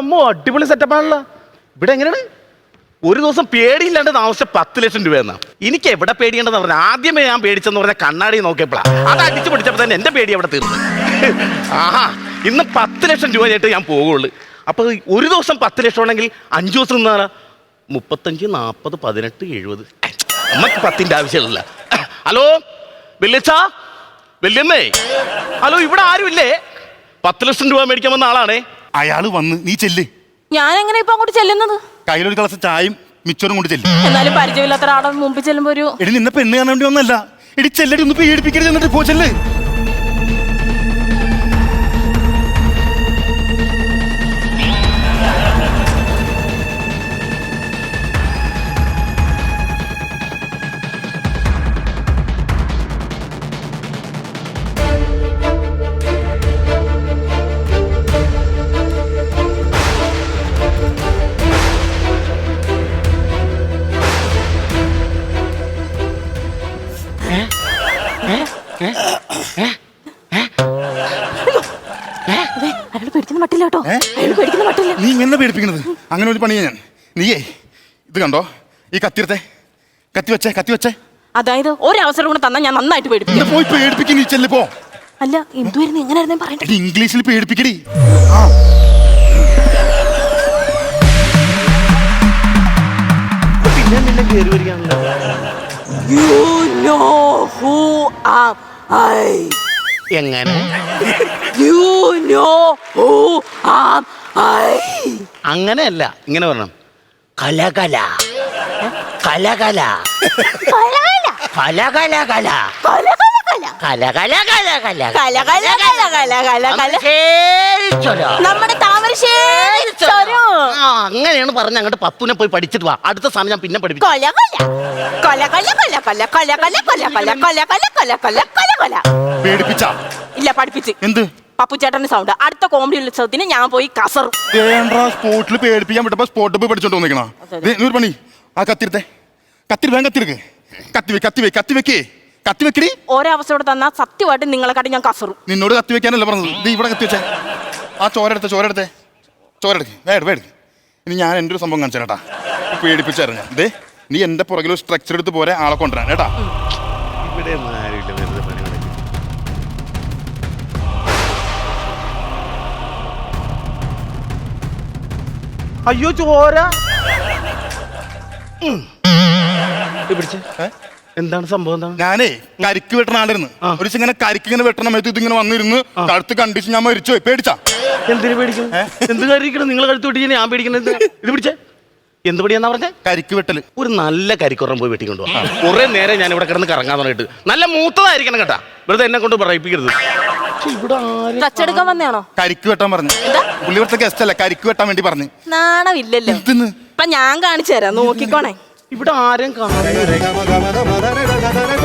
അമ്മ അടിപൊളി സെറ്റപ്പാണല്ലോ ഇവിടെ എങ്ങനെയാണ്? ഒരു ദിവസം പേടിയില്ലാണ്ട് താമസിച്ച പത്ത് ലക്ഷം രൂപ എന്നാ എനിക്ക് എവിടെ പേടിയേണ്ടെന്ന് പറഞ്ഞാൽ ആദ്യമേ ഞാൻ പേടിച്ചെന്ന് പറഞ്ഞ കണ്ണാടി നോക്കിയപ്പോഴാ അത് അടിച്ചു പിടിച്ചപ്പോൾ തന്നെ എന്റെ പേടി അവിടെ തീർന്നു. ആഹാ ഇന്ന് പത്ത് ലക്ഷം രൂപ ആയിട്ട് ഞാൻ പോകുള്ളൂ. അപ്പൊ ഒരു ദിവസം പത്ത് ലക്ഷം ഉണ്ടെങ്കിൽ അഞ്ചു ദിവസം നിന്നാ മുപ്പത്തഞ്ച് നാൽപ്പത് പതിനെട്ട് എഴുപത്. നമുക്ക് പത്തിന്റെ ആവശ്യമില്ല. ഹലോ വെല്ലിച്ച വല്യമ്മേ. ഹലോ ഇവിടെ ആരുമില്ലേ? പത്ത് ലക്ഷം രൂപ മേടിക്കാൻ വന്ന ആളാണേ. അയാൾ വന്ന് നീ ചെല്ല്. ഞാൻ എങ്ങനെ ഇപ്പൊ അങ്ങോട്ട് ചെല്ലുന്നത്? കയ്യിലൊരു കളസ് ചായയും മിച്ചറും കൊണ്ട് ചെല്ലും. എന്നാലും പരിചയമില്ലാത്ത ആളാണ് മുമ്പിൽ ചെല്ലുമ്പോ ഒരു എടി നിന്നെ പെണ്ണ് കാണാൻ വേണ്ടി ഒന്നല്ല എടി ചെല്ലടി ഒന്ന് പേടിപ്പിക്കരുത് എന്നിട്ട് പോ ചെല്ല്. അയാൾ പേടിക്കുന്ന മട്ടില്ല കേട്ടോ. ഏ? അയാൾ പേടിക്കുന്ന മട്ടില്ല. നീ ഇങ്ങനെ പേടിപ്പിക്കണത്? അങ്ങനെ ഒരു പണിയാ ഞാൻ. നീയേ ഇത് കണ്ടോ? ഈ കത്തിരത്തെ. കത്തി വെച്ചേ കത്തി വെച്ചേ. അതായത് ഒരവസരം കൂടെ തന്നാൽ ഞാൻ നന്നായിട്ട് പേടിപ്പിക്കും. പോയി പേടിപ്പിക്കും നീ ചെല്ല് പോ. അല്ല എന്തുവായിരുന്നു? എങ്ങനെയായിരുന്നു പറയണ്ടേ? ഇംഗ്ലീഷിൽ പേടിപ്പിക്കടി. പിന്നെ നിന്നെ കയറി വരികയാണല്ലോ You know who am I. എങ്ങനെ You know who am I. അങ്ങനെയല്ല ഇങ്ങനെ പറഞ്ഞു കലകല കലകല കലകല കല കല, കല, കല. കലകല കലകല കല, കല, കല, കല, കല. നമ്മുടെ താമരശ്ശേരി. ആ അങ്ങനെയാണ് പറഞ്ഞ അങ്ങോട്ട് പപ്പുനെ പോയി പഠിച്ചിട്ട് വാ അടുത്ത സമയം ഞാൻ പിന്നെ പഠിപ്പിക്കും കൊല, കൊല. കൊല, കൊല, കൊല, കൊല, കൊല, കൊല, കൊല, കൊല, കൊല, കൊല, കൊല, കൊല, കൊല, കൊല. പേടിപ്പിച്ച ഇല്ല പഠിപ്പിച്ച് എന്ത് പപ്പുച്ചേട്ടന്റെ സൗണ്ട് അടുത്ത കോമഡി ഉത്സവത്തിന് ഞാൻ പോയി കസറും സ്പോട്ടിൽ പേടിപ്പിക്കാൻ വിട്ടപ്പോ സ്പോട്ടിൽ പോയി പഠിച്ചോണ്ട് വന്നിക്കണ ഒരു പണി ആ കത്തിരത്തെ കത്തിരി വേഗം കത്തിരിക്ക് കത്തി വെക്ക് കത്തി വെക്ക് കത്തി വെക്കേ കത്തി വെക്കടി ഒരവസരം തന്നാ സത്യമായിട്ട് നിങ്ങളെ കാട്ടി ഞാൻ കസറും നിന്നോട് കത്തി വെക്കാനല്ല പറഞ്ഞത് ഇത് ഇവിടെ കത്തി വെച്ചാ ആ ചോര എടുത്തേ ചോര എടുത്തേ ചോര എടുക്ക് വേട് വേട് ഇനി ഞാൻ എന്റെ ഒരു സംഭവം കാണിച്ചു കേട്ടാ. പേടിപ്പിച്ചറിഞ്ഞ ദേ നീ എന്റെ പുറകിൽ സ്ട്രക്ചർ എടുത്ത് പോരെ ആളെ കൊണ്ടുവരാൻ കേട്ടാ. ഇവിടെ. അയ്യോ ചോര. പിടിച്ചേ. എന്താണ് സംഭവം എന്താണ്? ഞാനേ കരിക്ക് വെട്ടണ ആണ്ടിരുന്നു ഒരു ദിവസം ഇങ്ങനെ കരിക്ക് ഇങ്ങനെ വെട്ടണ സമയത്ത് ഇതിങ്ങനെ വന്നിരുന്നു കഴുത്ത് കണ്ടിച്ച് ഞാൻ മരിച്ചു പോയി. പേടിച്ചാ? എന്തിനു പേടിക്കണം എന്ത് കരിക്കണം നിങ്ങൾ കഴുത്ത് വെട്ടിച്ച് ഞാൻ പേടിക്കണത് ഇത് പിടിച്ചേ. എന്ത് പടിയാന്നാ പറഞ്ഞേ? കരിക്ക് വെട്ടൽ. ഒരു നല്ല കരിക്കുറം പോയി വെട്ടിക്കൊണ്ടു കുറെ നേരം ഞാൻ ഇവിടെ കിടന്ന് കറങ്ങാൻ തുടങ്ങിയിട്ട്. നല്ല മൂത്തതായിരിക്കണം കേട്ടാ. വെറുതെ എന്നെ കൊണ്ട് പറയിപ്പിക്കരുത്. പക്ഷെ ഇവിടെ ആരും ടച്ചെടുക്കാൻ വന്നയാണോ കരിക്ക് വെട്ടാൻ പറഞ്ഞു. പുള്ളി ഇവിടുത്തെ ഗസ്റ്റ് അല്ല? കരിക്ക് വെട്ടാൻ വേണ്ടി പറഞ്ഞു. നാണമില്ലല്ലോ. എന്തിന്ന്? ഇപ്പൊ ഞാൻ കാണിച്ചു തരാം. നോക്കിക്കോണേ. ഇവിടെ ആരും കാണാൻ da da da